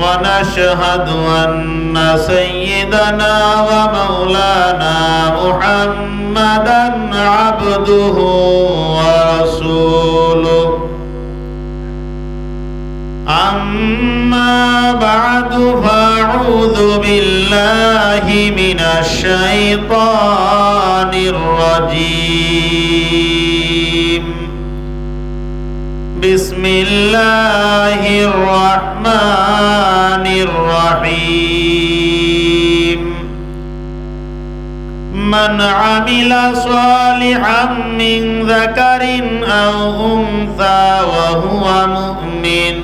ونشهد أن سيدنا ومولانا محمدا عبده ورسوله أما بعد فأعوذ بالله من الشيطان الرجيم بسم الله الرحمن الرحيم من عمل صالحا من ذكر أو أنثى وهو مؤمن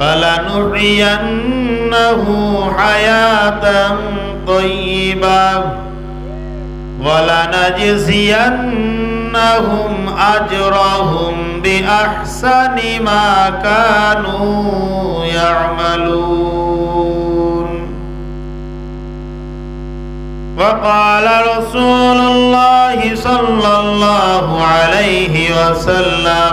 فلنحيينه حياة طيبة ولنجزينهم أجرهم بأحسن ما كانوا يعملون. وقال رسول الله صلى الله عليه وسلم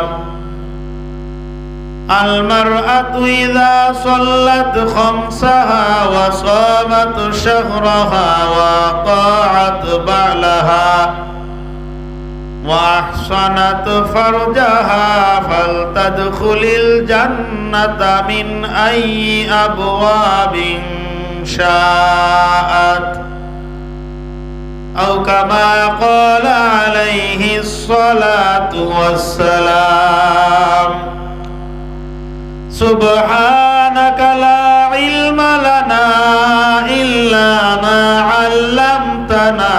المرأة إذا صلت خمسها وصامت شهرها وطاعت بعلها وأحصنت فرجها فلتدخل الجنة من أي أبواب شاءت أو كما قال عليه الصلاة والسلام سبحانك لا علم لنا إلا ما علمتنا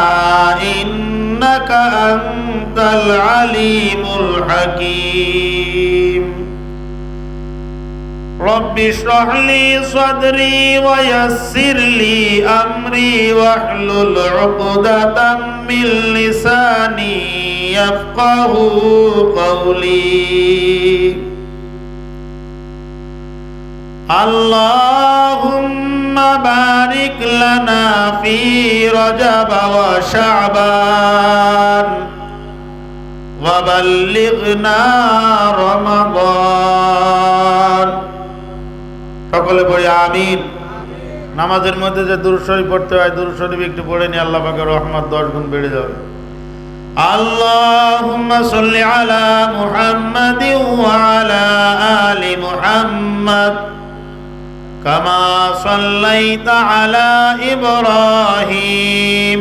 إنك أنت العليم الحكيم رب اشرح لي صدري ويسر لي أمري واحلل عقدة من لساني يفقه قولي اللهم بارك لنا في رجب وشعبان وبلغنا رمضان সকলে পড়ি আমিন নামাজের মধ্যে যে দুরুশরী পড়তে হয় দুরুশরী একটু পড়ে নি আল্লাহ পাকের রহমত দশ গুণ বেড়ে যাবে اللهم صل على محمد وعلى آل محمد كما صليت على إبراهيم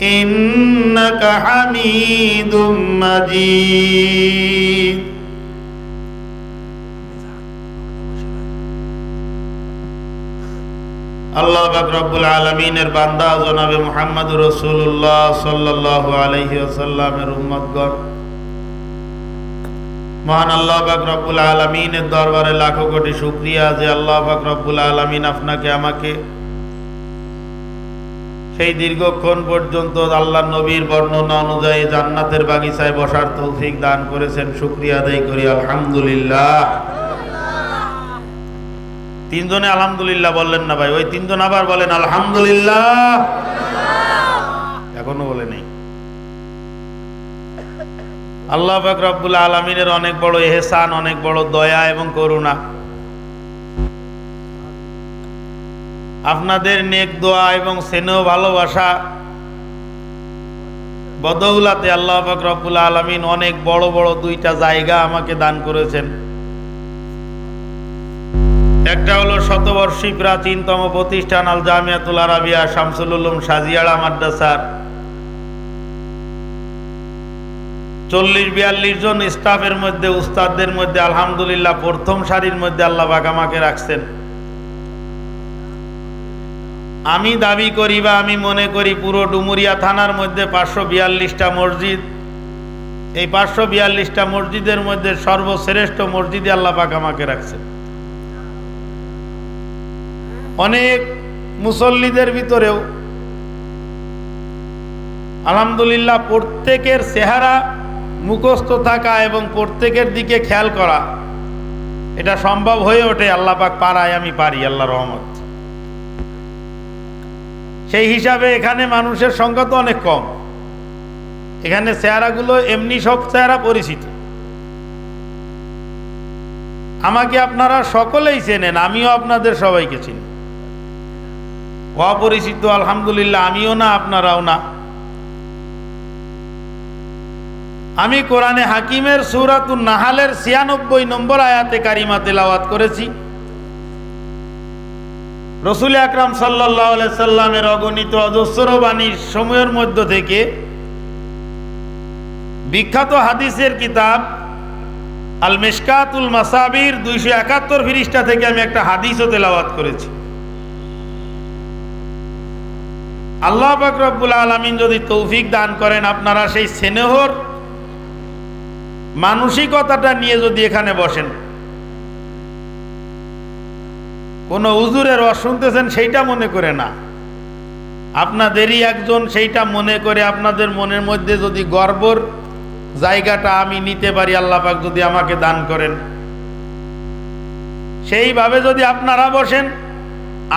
ইন্নাকা হামিদুম মাজিদ। আল্লাহ পাক রব্বুল আলামিনের বান্দা জনাবে মুহাম্মদ রাসূলুল্লাহ সাল্লাল্লাহু আলাইহি ওয়াসাল্লামের উম্মতগণ। মহান আল্লাহ পাক রব্বুল আলামিনের দরবারে লাখো কোটি শুকরিয়া যে আল্লাহ পাক রব্বুল আলামিন আপনাকে, আমাকে সেই দীর্ঘক্ষণ পর্যন্ত আল্লাহ নবীর বর্ণনা অনুযায়ী জান্নাতের বাগিচায় বসার তৌফিক দান করেছেন, শুক্রিয়া আদায় করি, আলহামদুলিল্লাহ। তিনজনে আলহামদুলিল্লাহ বললেন না ভাই? ওই তিনজন আবার বলেন, আলহামদুলিল্লাহ। এখনও বলে নেই। আল্লাহ পাক রব্বুল আলমিনের অনেক বড় এহসান, অনেক বড় দয়া এবং করুণা। আপনাদের নেক দোয়া এবং স্নেহ ভালোবাসা। বদৌলাতে আল্লাহ রব্বুল আলমিন অনেক বড় বড় দুইটা জায়গা আমাকে দান করেছেন। একটা হলো শতবর্ষী প্রাচীনতম প্রতিষ্ঠান আল জামিয়াতুল আরাবিয়া শামসুল উলুম সাজিয়াড়া মাদ্রাসার। চল্লিশ বিয়াল্লিশ জন স্টাফের মধ্যে, উস্তাদদের মধ্যে, আলহামদুলিল্লাহ প্রথম সারির মধ্যে আল্লাহ আমাকে রাখছেন। আমি দাবি করি বা আমি মনে করি পুরো ডুমুরিয়া থানার মধ্যে পাঁচশো বিয়াল্লিশটা মসজিদ, এই পাঁচশো বিয়াল্লিশটা মসজিদের মধ্যে সর্বশ্রেষ্ঠ মসজিদে আল্লাহ পাক আমাকে রাখছেন অনেক মুসল্লিদের ভিতরেও আলহামদুলিল্লাহ প্রত্যেকের চেহারা মুখস্থ থাকা এবং প্রত্যেকের দিকে খেয়াল করা, এটা সম্ভব হয়ে ওঠে আল্লাহ পাক পারায় আমি পারি আল্লাহ রহমত। সেই হিসাবে এখানে মানুষের সংখ্যা তো অনেক কম। এখানে চেহারাগুলো এমনি সব চেহারা পরিচিত। আমাকে আপনারা সকলেই চেনেন, আমিও আপনাদের সবাইকে চিনি। অপরিচিত, আলহামদুলিল্লাহ, আমিও না, আপনারাও না। আমি কোরআনে হাকিমের সুরাতুন নাহালের ছিয়ানব্বই নম্বর আয়াতে কারিমা তেলাওয়াত করেছি। রসুল আকরাম সাল্লাহ সাল্লামের অগণিত অজস্র বাণীর সময়ের মধ্য থেকে বিখ্যাত হাদিসের কিতাব আল মেশকাতুল মাসাবির দুইশো একাত্তর ফিরিস্টা থেকে আমি একটা হাদিসও তেলাওয়াত করেছি। আল্লাহ বাকরবুল আলমিন যদি তৌফিক দান করেন, আপনারা সেই স্নেহর মানসিকতাটা নিয়ে যদি এখানে বসেন। কোনো উজুরের রস শুনতেছেন সেইটা মনে করে না। আপনাদেরই একজন সেইটা মনে করে, আপনাদের মনের মধ্যে যদি গর্বর জায়গাটা আমি নিতে পারি, আল্লাহ পাক যদি আমাকে দান করেন। সেইভাবে যদি আপনারা বসেন,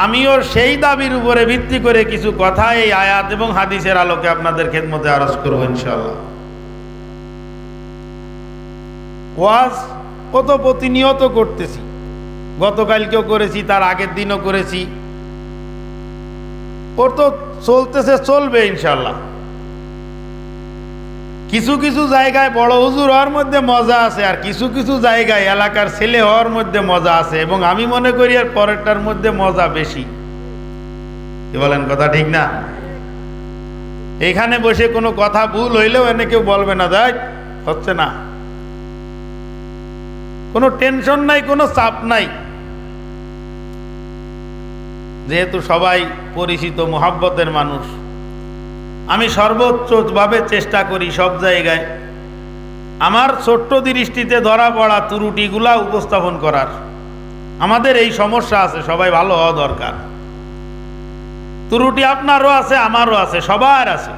আমিও সেই দাবির উপরে ভিত্তি করে কিছু কথা এই আয়াত এবং হাদিসের আলোকে আপনাদের খেদমতে আরজ করব ইনশাল্লাহ ওয়াজ কত প্রতিনিয়ত করতেছি। গতকালকেও করেছি, তার আগের দিনও করেছি। ওর তো চলতেছে, চলবে ইনশাল্লাহ কিছু কিছু জায়গায় বড় হুজুর হওয়ার মধ্যে মজা আছে, আর কিছু কিছু জায়গায় এলাকার ছেলে হওয়ার মধ্যে মজা আছে, এবং আমি মনে করি আর পরেরটার মধ্যে মজা বেশি। কি বলেন, কথা ঠিক না? এখানে বসে কোনো কথা ভুল হইলেও এনে কেউ বলবে না, দেখ, হচ্ছে না। কোনো টেনশন নাই, কোনো চাপ নাই। যেহেতু সবাই পরিচিত, মোহাব্বতের মানুষ। আমি সর্বোচ্চভাবে চেষ্টা করি সব জায়গায় আমার ছোট্ট দৃষ্টিতে ধরা পড়া ত্রুটিগুলা উপস্থাপন করার। আমাদের এই সমস্যা আছে, সবাই ভালো হওয়া দরকার। ত্রুটি আপনারও আছে, আমারও আছে, সবার আছে।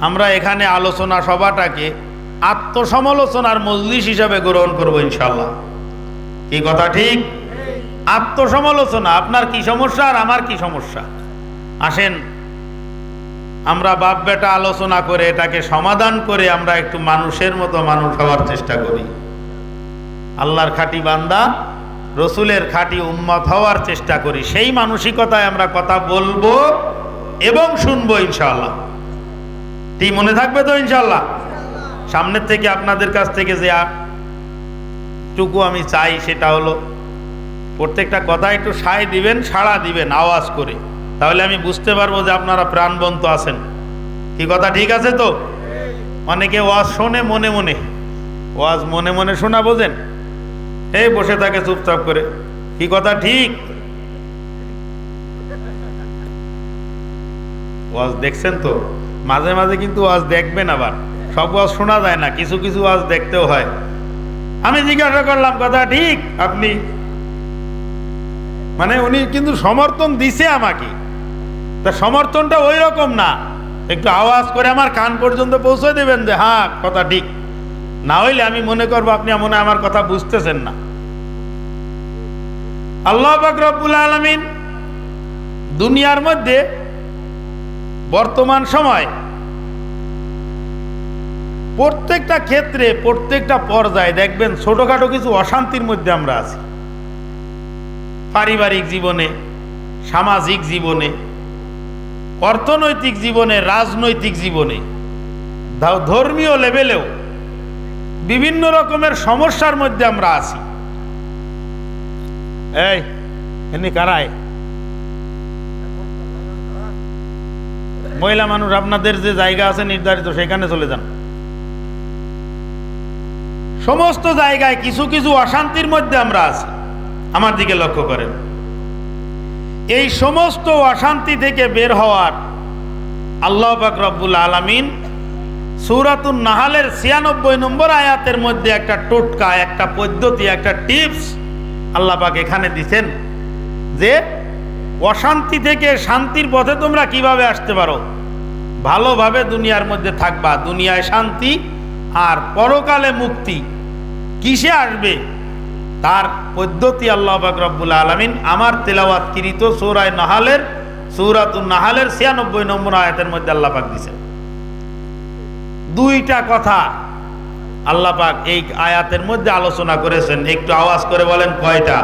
আমরা এখানে আলোচনা সভাটাকে আত্মসমালোচনার মজলিস হিসাবে গ্রহণ করব ইনশাল্লাহ কি কথা ঠিক? আত্মসমালোচনা, আপনার কি সমস্যা আর আমার কি সমস্যা? আসেন, আমরা বাপ বেটা আলোচনা করে এটাকে সমাধান করে আমরা একটু মানুষের মতো মানুষ হওয়ার চেষ্টা করি। আল্লাহর খাঁটি বান্দা, রসুলের খাঁটি উম্মত হওয়ার চেষ্টা করি। সেই মানসিকতায় আমরা কথা বলব এবং শুনব ইনশাল্লাহ ঠিক মনে থাকবে তো ইনশাল্লাহ সামনের থেকে আপনাদের কাছ থেকে যে টুকু আমি চাই সেটা হলো প্রত্যেকটা কথা একটু সায় দিবেন, সাড়া দিবেন, আওয়াজ করে। তাহলে আমি বুঝতে পারব যে আপনারা প্রাণবন্ত আছেন। কি কথা ঠিক আছে তো? অনেকে ওয়াজ শোনে মনে মনে। ওয়াজ মনে মনে শোনা বোঝেন? এই বসে থাকে চুপচাপ করে। কি কথা ঠিক? ওয়াজ দেখছেন তো? মাঝে মাঝে কিন্তু ওয়াজ দেখবেন আবার। সব ওয়াজ শোনা যায় না, কিছু কিছু ওয়াজ দেখতেও হয়। আমি জিজ্ঞাসা করলাম, কথা ঠিক? আপনি মানে উনি কিন্তু সমর্থন দিছে আমাকে। তা সমর্থনটা ওই রকম না। একটু আওয়াজ করে আমার কান পর্যন্ত পৌঁছে দেবেন যে হ্যাঁ কথা ঠিক। না হইলে আমি মনে করব আপনি মনে আমার কথা বুঝতেছেন না। আল্লাহ রব্বুল আলমিন দুনিয়ার মধ্যে বর্তমান সময় প্রত্যেকটা ক্ষেত্রে, প্রত্যেকটা পর্যায়ে দেখবেন ছোটোখাটো কিছু অশান্তির মধ্যে আমরা আছি। পারিবারিক জীবনে, সামাজিক জীবনে, অর্থনৈতিক জীবনে, রাজনৈতিক জীবনে ধর্মীয় লেভেলেও বিভিন্ন রকমের সমস্যার মধ্যে আমরা আছি। এই কারায়। মহিলা মানুষ, আপনাদের যে জায়গা আছে নির্ধারিত, সেখানে চলে যান। সমস্ত জায়গায় কিছু কিছু অশান্তির মধ্যে আমরা আছি। আমার দিকে লক্ষ্য করেন। এই সমস্ত অশান্তি থেকে বের হওয়ার আল্লাহ পাক রব্বুল আলমিন সুরাতুন নাহালের ছিয়ানব্বই নম্বর আয়াতের মধ্যে একটা টোটকা, একটা পদ্ধতি, একটা টিপস আল্লাহ পাক এখানে দিছেন যে, অশান্তি থেকে শান্তির পথে তোমরা কীভাবে আসতে পারো? ভালোভাবে দুনিয়ার মধ্যে থাকবা। দুনিয়ায় শান্তি আর পরকালে মুক্তি কিসে আসবে? তার পদ্ধতি আল্লাহ পাক রব্বুল আলমিন আমার তেলাওয়াত কৃত সৌরায় নাহালের, সৌরাতুন নাহালের ছিয়ানব্বই নম্বর আয়াতের মধ্যে আল্লাহ পাক দুইটা কথা আল্লাহ পাক এই আয়াতের মধ্যে আলোচনা করেছেন। একটু আওয়াজ করে বলেন কয়টা?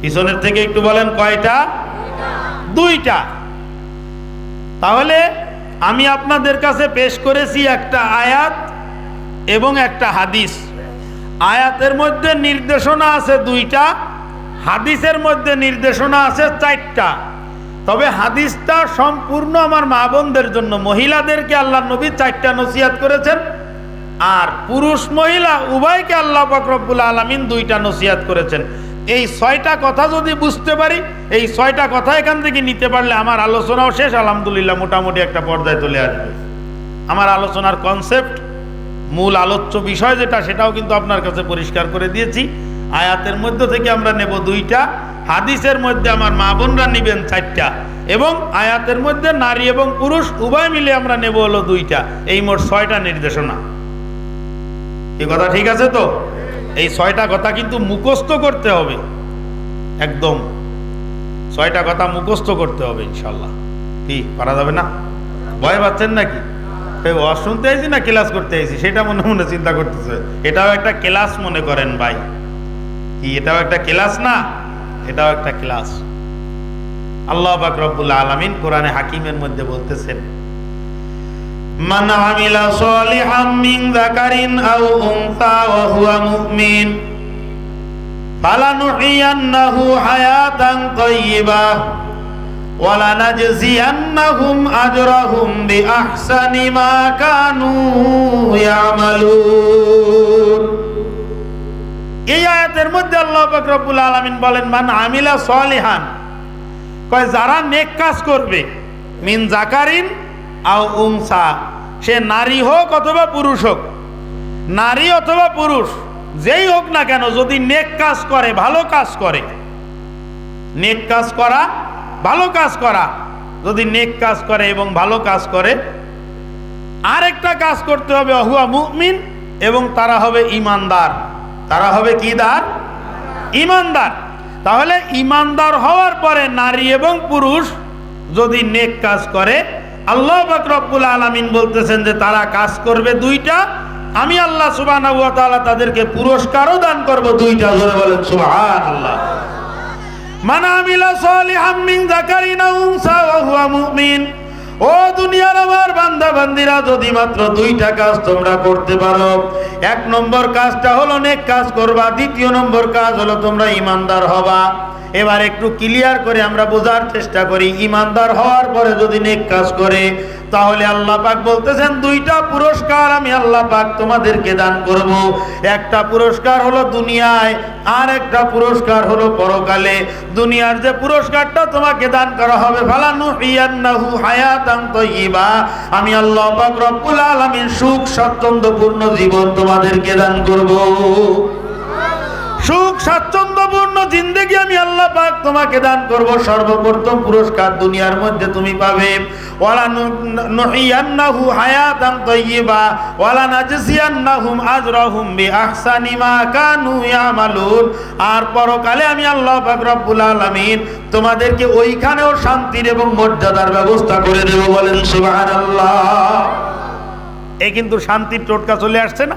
পিছনের থেকে একটু বলেন কয়টা? দুইটা। তাহলে আমি আপনাদের কাছে পেশ করেছি একটা আয়াত এবং একটা হাদিস। আয়াতের মধ্যে নির্দেশনা আছে দুইটা, হাদিসের মধ্যে নির্দেশনা আছে চারটা। তবে হাদিসটা সম্পূর্ণ আমার মা বোনদের জন্য, মহিলাদেরকে আল্লাহ নবী চারটা নসিহাত করেছেন, আর পুরুষ মহিলা উভয়কে আল্লাহ ফকরবুল আলমিন দুইটা নসিহাত করেছেন। এই ছয়টা কথা যদি বুঝতে পারি, এই ছয়টা কথা এখান থেকে নিতে পারলে আমার আলোচনাও শেষ, আলহামদুলিল্লাহ, মোটামুটি একটা পর্যায়ে চলে আসবে। আমার আলোচনার কনসেপ্ট মূল আলোচ্য বিষয় যেটা, সেটাও কিন্তু আপনার কাছে পরিষ্কার করে দিয়েছি। আয়াতের মধ্যে থেকে আমরা নেব দুইটা, হাদিসের মধ্যে আমার মা বোনরা নিবেন চারটা, এবং আয়াতের মধ্যে নারী এবং পুরুষ, উভয় মিলে আমরা নেব হলো দুইটা। এই মোট ছয়টা নির্দেশনা। এই কথা ঠিক আছে তো? এই ছয়টা কথা কিন্তু মুখস্থ করতে হবে। একদম। ছয়টা কথা মুখস্থ করতে হবে ইনশাল্লাহ কি করা যাবে না? ভয় পাচ্ছেন নাকি? ওয়াজ শুনতে আইছি না ক্লাস করতে আইছি? সেটা মনে মনে চিন্তা করতেছে। এটাও একটা ক্লাস মনে করেন ভাই। কি, এটাও একটা ক্লাস না? এটাও একটা ক্লাস। আল্লাহ পাক রব্বুল আলামিন কোরআনে হাকিমের মধ্যে বলতেছেন, মান আমিলা সালিহাম মিন যাকারিন আও উনসা ওয়া হুয়া মুমিন, ফালানুহিয়ান্নাহু হায়াতান ওয়ালানাজজিয়ান্নাহুম আজরাহুম বিআহসানি মা কানু ইয়ামালুন। এই আয়াতের মধ্যে আল্লাহ পাক রব্বুল আলামিন বলেন, মান আমিলা সলিহান কয়, যারা নেক কাজ করবে, মিন জাকারিন আও উমসা সে নারী হোক অথবা পুরুষ হোক, নারী অথবা পুরুষ, যেই হোক না কেন, যদি নেক কাজ করে, ভালো কাজ করে, নেক কাজ করা ভালো কাজ করা, যদি নেক কাজ করে এবং ভালো কাজ করে, আরেকটা কাজ করতে হবে, অহুয়া মুমিন এবং তারা হবে ইমানদার। তারা হবে কি দার? ইমানদার। তাহলে ইমানদার হওয়ার পরে নারী এবং পুরুষ যদি নেক কাজ করে, আল্লাহ পাক রব্বুল আলামিন বলতেছেন যে তারা কাজ করবে দুইটা, আমি আল্লাহ ওয়া তাদেরকে পুরস্কারও দান করব দুইটা ধরে বলেন সুবহানাল্লাহ। মান আমিলা সালিহাম মিন যাকারিন উনসা ওয়া হুয়া মুমিন। ও দুনিয়ার আমার বান্দা বান্দিরা যদি মাত্র দুইটা কাজ তোমরা করতে পারো, এক নম্বর কাজটা হলো নেক কাজ করবা, দ্বিতীয় নম্বর কাজ হলো তোমরা ইমানদার হবা। এবার একটু ক্লিয়ার করে আমরা বোঝার চেষ্টা করি। ইমানদার হওয়ার পরে যদি নেক কাজ করে, তাহলে আল্লাহ পাক বলতেছেন, দুইটা পুরস্কার আমি আল্লাহ পাক তোমাদেরকে দান করব। একটা পুরস্কার হলো দুনিয়ায়, আর একটা পুরস্কার হলো পরকালে। দুনিয়ার যে পুরস্কারটা তোমাকে দান করা হবে, ফালানু ইয়ান্নাহু হায়াতান তাইয়্যিবা আমি আল্লাহ পাক রব্বুল আলামিন সুখ, স্বাচ্ছন্দ্যপূর্ণ জীবন তোমাদেরকে দান করব। সুখ, স্বাচ্ছন্দ্যপূর্ণ জিন্দগি আমি আল্লাহ পাক তোমাকে দান করব। সর্বপ্রথম পুরস্কার দুনিয়ার মধ্যে তুমি পাবে। ওয়ালা নুহিয়ান্নাহু হায়াতান তাইয়্যিবা ওয়ালা নাজজিয়ান্নাহুম আজরাহুম বিআহসানি মা কানু ইয়ামালুন। আর পরকালে আমি আল্লাহ পাক রব্বুল আলামিন তোমাদেরকে ওইখানেও শান্তির এবং মর্যাদার ব্যবস্থা করে দেব বলেন সুবহানাল্লাহ। এই কিন্তু শান্তির টোটকা চলে আসছে না?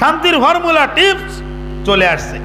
শান্তির ফর্মুলা টিপস চলে আসছে।